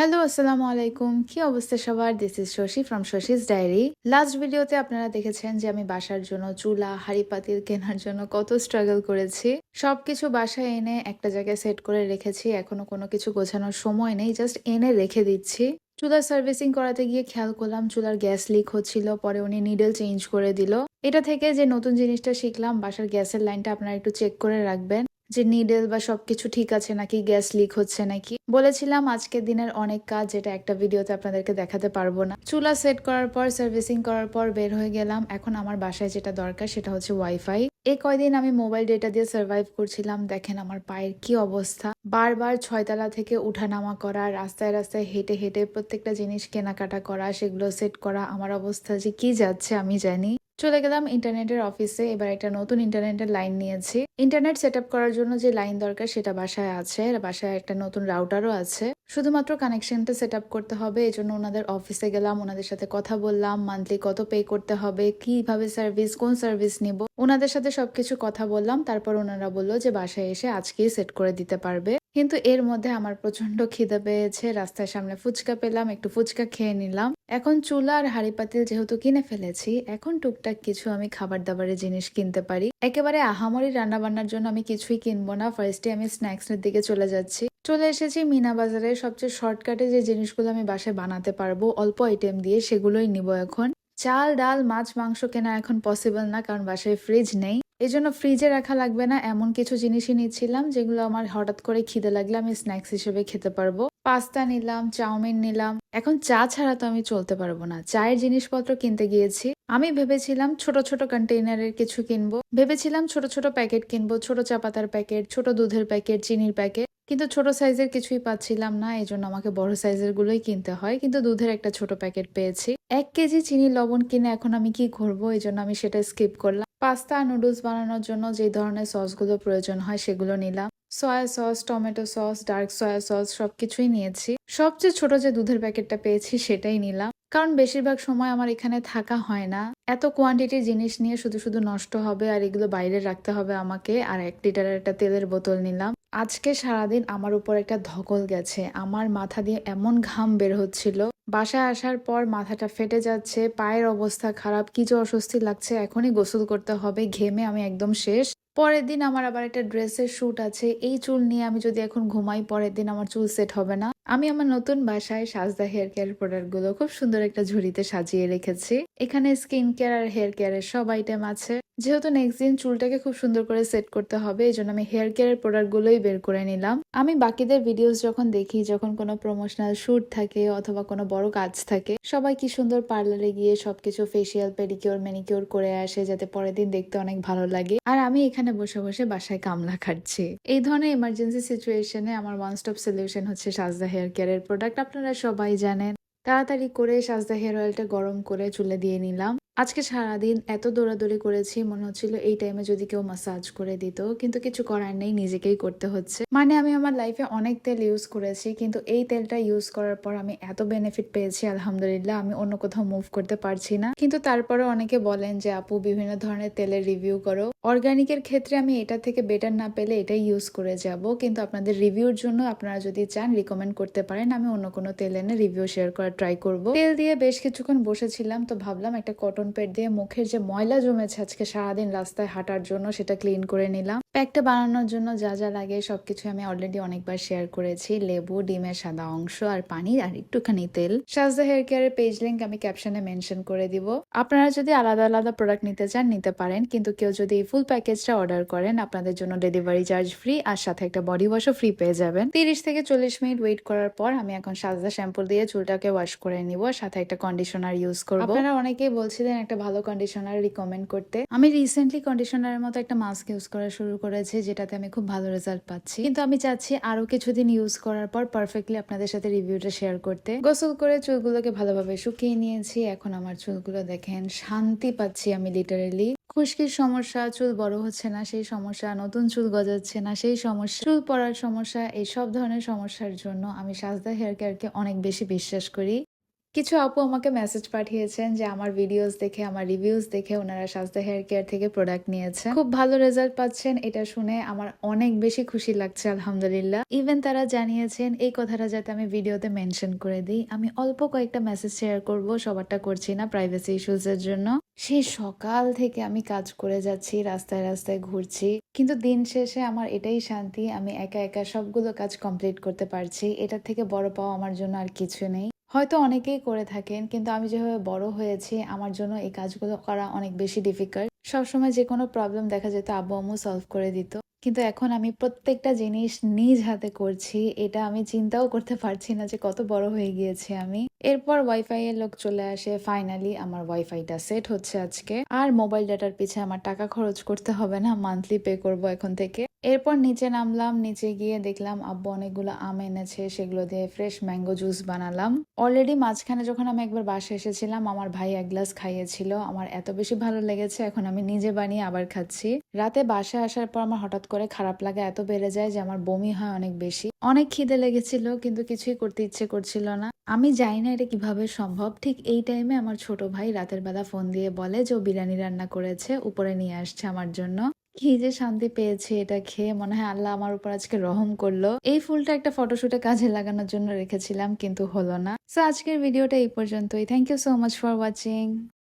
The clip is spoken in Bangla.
হ্যালো, আসসালামু আলাইকুম। কি অবস্থা সবার? This is Shashi from Shashi's diary last ভিডিওতে আপনারা দেখেছেন যে আমি বাসার জন্য চুলা, হাড়ি পাতিল কেনার জন্য কত স্ট্রাগল করেছি। সবকিছু বাসায় এনে একটা জায়গায় সেট করে রেখেছি। এখনও কোনো কিছু গোছানোর সময় নেই। জাস্ট এনে রেখে দিচ্ছি। চুলার সার্ভিসিং করাতে গিয়ে খেয়াল করলাম চুলার গ্যাস লিক হচ্ছিল। পরে উনি নিডল চেঞ্জ করে দিল। এটা থেকে যে নতুন জিনিসটা শিখলাম, বাসার গ্যাসের লাইনটা আপনারা একটু চেক করে রাখবেন। যে নিডেল বা সবকিছু ঠিক আছে নাকি গ্যাস লিক হচ্ছে নাকি? বলেছিলাম আজকের দিনের অনেক কাজ, যেটা একটা ভিডিওতে আপনাদেরকে দেখাতে পারব না। চুলা সেট করার পর সার্ভিসিং করার পর বের হয়ে গেলাম। এখন আমার বাসায় যেটা দরকার, সেটা হচ্ছে ওয়াইফাই এই কয়দিন আমি মোবাইল ডেটা দিয়ে সার্ভাইভ করছিলাম। দেখেন আমার পায়ের কি অবস্থা। বারবার ছয়তলা থেকে উঠানামা করা, রাস্তায় রাস্তায় হেঁটে হেঁটে প্রত্যেকটা জিনিস কেনাকাটা করা, সেগুলো সেট করা, আমার অবস্থা যে কি যাচ্ছে আমি জানি। চলে গেলাম ইন্টারনেটের অফিসে, এবার একটা নতুন ইন্টারনেটের লাইন নিয়েছি। ইন্টারনেট সেট করার জন্য যে লাইন দরকার সেটা বাসায় আছে বাসায় একটা নতুন রাউটারও আছে। শুধুমাত্র কানেকশনটা সেট আপ করতে হবে এই জন্য ওনাদের অফিসে গেলাম, ওনাদের সাথে কথা বললাম মান্থলি কত পে করতে হবে, কীভাবে সার্ভিস কোন সার্ভিস নিব। ওনাদের সাথে সবকিছু কথা বললাম, তারপর ওনারা বলল যে বাসায় এসে আজকেই সেট করে দিতে পারবে। কিন্তু এর মধ্যে আমার প্রচণ্ড খিদে পেয়েছে, রাস্তার সামনে ফুচকা পেলাম, একটু ফুচকা খেয়ে নিলাম। এখন চুলা আর হাড়ি পাতিল যেহেতু কিনে ফেলেছি, এখন টুকটাক কিছু আমি খাবার দাবারের জিনিস কিনতে পারি। একেবারে আহামরি রান্না বান্নার জন্য আমি কিছুই কিনবো না ফার্স্টে আমি স্ন্যাক্স এর দিকে চলে যাচ্ছি। চলে এসেছি মিনা বাজারে। সবচেয়ে শর্টকাটে যে জিনিসগুলো আমি বাসায় বানাতে পারব, অল্প আইটেম দিয়ে, সেগুলোই নিব এখন। চাল, ডাল, মাছ, মাংস কেনা এখন পসিবল না, কারণ বাসায় ফ্রিজ নেই। এই জন্য ফ্রিজে রাখা লাগবে না, এমন কিছু জিনিসই নিচ্ছিলাম, যেগুলো আমার হঠাৎ করে খিদে লাগলে আমি স্ন্যাক্স হিসেবে খেতে পারব। পাস্তা নিলাম, চাউমিন নিলাম। এখন চা ছাড়া তো আমি চলতে পারব না। চায়ের জিনিসপত্র কিনতে গিয়েছি। আমি ভেবেছিলাম ছোট ছোট কন্টেইনারের কিছু কিনবো। ভেবেছিলাম ছোট ছোট প্যাকেট কিনবো, ছোট চা পাতার প্যাকেট ছোট দুধের প্যাকেট চিনির প্যাকেট কিন্তু ছোট সাইজের কিছুই পাচ্ছিলাম না এই জন্য আমাকে বড় সাইজের গুলোই কিনতে হয়। কিন্তু দুধের একটা ছোট প্যাকেট পেয়েছি। এক কেজি চিনি লবণ কিনে এখন আমি কি করব এই জন্য আমি সেটা স্কিপ করলাম। পাস্তা আর নুডলস বানানোর জন্য যে ধরনের সসগুলো প্রয়োজন হয় সেগুলো নিলাম। Soya sauce, tomato sauce, dark soya sauce সবকিছুই নিয়েছি। সবচেয়ে ছোট যে দুধের প্যাকেটটা পেয়েছি সেটাই নিলাম। কারণ বেশিরভাগ সময় আমার এখানে থাকা হয় না। এত কোয়ান্টিটির জিনিস নিয়ে শুধু শুধু নষ্ট হবে আর এগুলো বাইরে রাখতে হবে আমাকে। আর এক লিটারের একটা তেলের বোতল নিলাম। আজকে সারাদিন আমার উপর একটা ধকল গেছে। আমার মাথা দিয়ে এমন ঘাম বের হচ্ছিল। বাসায় আসার পর মাথাটা ফেটে যাচ্ছে, পায়ের অবস্থা খারাপ, কি যে অস্বস্তি লাগছে, এখনই গোসল করতে হবে, ঘেমে আমি একদম শেষ। পরের দিন আমার আবার একটা ড্রেসের শ্যুট আছে, এই চুল নিয়ে আমি যদি এখন ঘুমাই, পরের দিন আমার চুল সেট হবে না। আমি আমার নতুন বাসায় সাজদা হেয়ার কেয়ার প্রোডাক্টগুলো খুব সুন্দর একটা ঝুড়িতে সাজিয়ে রেখেছি। এখানে স্কিন কেয়ার আর হেয়ার কেয়ারের সব আইটেম আছে। যেহেতু নেক্সট দিন চুলটাকে খুব সুন্দর করে সেট করতে হবে, এই জন্য আমি হেয়ার কেয়ারের প্রোডাক্ট গুলোই বের করে নিলাম। আমি বাকিদের ভিডিওস যখন দেখি, যখন কোনো প্রমোশনাল শ্যুট থাকে অথবা কোনো বড় কাজ থাকে, সবাই কি সুন্দর পার্লারে গিয়ে সবকিছু ফেসিয়াল পেডিকিওর ম্যানিকিওর করে আসে যাতে পরের দিন দেখতে অনেক ভালো লাগে। আর আমি এখানে বসে বসে বাসায় কামলা খাচ্ছি। এই ধরনের ইমার্জেন্সি সিচুয়েশনে আমার ওয়ান স্টপ সলিউশন হচ্ছে সাজদা হেয়ার কেয়ারের প্রোডাক্ট আপনারা সবাই জানেন। তাড়াতাড়ি করে সাজদা হেয়ার অয়েলটা গরম করে চুলে দিয়ে নিলাম। আজকে সারাদিন এত দৌড়াদৌড়ি করেছি, মনে হচ্ছিল এই টাইমে যদি কেউ মাসাজ করে দিত, কিন্তু কিছু করার নেই, নিজেকেই করতে হচ্ছে। মানে আমি আমার লাইফে অনেক তেল ইউজ করেছি, কিন্তু এই তেলটা ইউজ করার পর আমি এত বেনিফিট পেয়েছি, আলহামদুলিল্লাহ, আমি অন্য কোথাও মুভ করতে পারছি না। কিন্তু তারপরে অনেকে বলেন যে, আপু, বিভিন্ন ধরনের তেলের রিভিউ করো। অর্গানিকের ক্ষেত্রে আমি এটা থেকে বেটার না পেলে এটাই ইউজ করে যাব, কিন্তু আপনাদের রিভিউর জন্য আপনারা যদি চান রিকমেন্ড করতে পারেন, আমি অন্য কোনো তেল এনে রিভিউ শেয়ার করার ট্রাই করব। তেল দিয়ে বেশ কিছুক্ষণ বসেছিলাম, তো ভাবলাম একটা কটন প্যাড দিয়ে মুখের যে ময়লা জমেছে আজকে সারাদিন রাস্তায় হাঁটার জন্য, সেটা ক্লিন করে নিলাম। প্যাকটা বানানোর জন্য যা যা লাগে সবকিছু আমি অলরেডি অনেকবার শেয়ার করেছি। লেবু ডিমের সাদা অংশ আর পানি আর একটুখানি তেল। সাজদা হেয়ার কেয়ারের পেজ লিঙ্ক আমি ক্যাপশনে মেনশন করে দিব। আপনারা যদি আলাদা আলাদা প্রোডাক্ট নিতে চান নিতে পারেন। কিন্তু কেউ যদি এই ফুল প্যাকেজটা অর্ডার করেন আপনাদের জন্য ডেলিভারি চার্জ ফ্রি আর সাথে একটা বডি ওয়াশও ফ্রি পেয়ে যাবেন। তিরিশ থেকে চল্লিশ মিনিট ওয়েট করার পর আমি এখন সাজদা শ্যাম্পু দিয়ে চুলটাকে ওয়াশ করে নিব সাথে একটা কন্ডিশনার ইউজ করব। আপনারা অনেকেই বলছিলেন একটা ভালো কন্ডিশনার রিকমেন্ড করতে। আমি রিসেন্টলি কন্ডিশনারের মতো একটা মাস্ক ইউজ করা শুরু করেছি, যেটাতে আমি খুব ভালো রেজাল্ট পাচ্ছি। কিন্তু আমি চাচ্ছি আরও কিছুদিন ইউজ করার পর পারফেক্টলি আপনাদের সাথে রিভিউটা শেয়ার করতে। গোসল করে চুলগুলোকে ভালোভাবে শুকিয়ে নিয়েছি। এখন আমার চুলগুলো দেখেন, শান্তি পাচ্ছি আমি লিটারেলি খুশকির সমস্যা, চুল বড় হচ্ছে না, সেই সমস্যা, নতুন চুল গজাচ্ছে না, সেই সমস্যা, চুল পড়ার সমস্যা, এই সব ধরনের সমস্যার জন্য আমি সাজদা হেয়ার কেয়ারকে অনেক বেশি বিশ্বাস করি। কিছু আপু আমাকে মেসেজ পাঠিয়েছেন যে আমার ভিডিওস দেখে, আমার রিভিউস দেখে ওনারা স্বাস্থ্য হেয়ার কেয়ার থেকে প্রোডাক্ট নিয়েছেন। খুব ভালো রেজাল্ট পাচ্ছেন, এটা শুনে আমার অনেক বেশি খুশি লাগছে, আলহামদুলিল্লাহ। ইভেন তারা জানিয়েছেন, এই কথাটা যাতে আমি ভিডিওতে মেনশন করে দিই। আমি অল্প কয়েকটা মেসেজ শেয়ার করব, সবারটা করছি না প্রাইভেসি ইস্যুস এর জন্য। সেই সকাল থেকে আমি কাজ করে যাচ্ছি, রাস্তায় রাস্তায় ঘুরছি। কিন্তু দিন শেষে আমার এটাই শান্তি, আমি একা একা সবগুলো কাজ কমপ্লিট করতে পারছি। এটার থেকে বড় পাওয়া আমার জন্য আর কিছু নেই। হয়তো অনেকেই করে থাকেন, কিন্তু আমি যেভাবে বড় হয়েছি, আমার জন্য এই কাজগুলো করা অনেক বেশি ডিফিকাল্ট সবসময় যে কোনো প্রবলেম দেখা যেত আব্বু আম্মু সলভ করে দিত। কিন্তু এখন আমি প্রত্যেকটা জিনিস নিজ হাতে করছি, এটা আমি চিন্তাও করতে পারছি না যে কত বড় হয়ে গিয়েছি আমি। এরপর ওয়াইফাই এর লোক চলে আসে ফাইনালি আমার ওয়াইফাইটা সেট হচ্ছে আজকে। আর মোবাইল ডাটার পিছে আমার টাকা খরচ করতে হবে না মান্থলি পে করব এখন থেকে। এরপর নিচে নামলাম, নিচে গিয়ে দেখলাম, আব্বু, অনেকগুলো আম এনেছে, সেগুলো দিয়ে ফ্রেশ ম্যাঙ্গো জুস বানালাম। অলরেডি মাঝখানে যখন আমি একবার বাসে এসেছিলাম, আমার ভাই এক গ্লাস খাইয়েছিল। আমার এত বেশি ভালো লেগেছে, এখন আমি নিজে বানিয়ে আবার খাচ্ছি। রাতে বাসে আসার পর আমার হঠাৎ করে খারাপ লাগা এত বেড়ে যায় যে আমার বমি হয় অনেক বেশি। অনেক খিদে লেগেছিল, কিন্তু কিছুই করতে ইচ্ছে করছিল না। আমি জানি না এটা কীভাবে সম্ভব। ঠিক এই টাইমে আমার ছোট ভাই রাতের বেলা ফোন দিয়ে বলে যে ও বিরিয়ানি রান্না করেছে, উপরে নিয়ে আসছে আমার জন্য। কি যে শান্তি পেয়েছে এটা খেয়ে মনে হয় আল্লাহ আমার উপর আজকে রহম করল। এই ফুলটা একটা ফটোশুটে কাজে লাগানোর জন্য রেখেছিলাম, কিন্তু হলো না। সো আজকের ভিডিওটা এই পর্যন্তই। Thank you so much for watching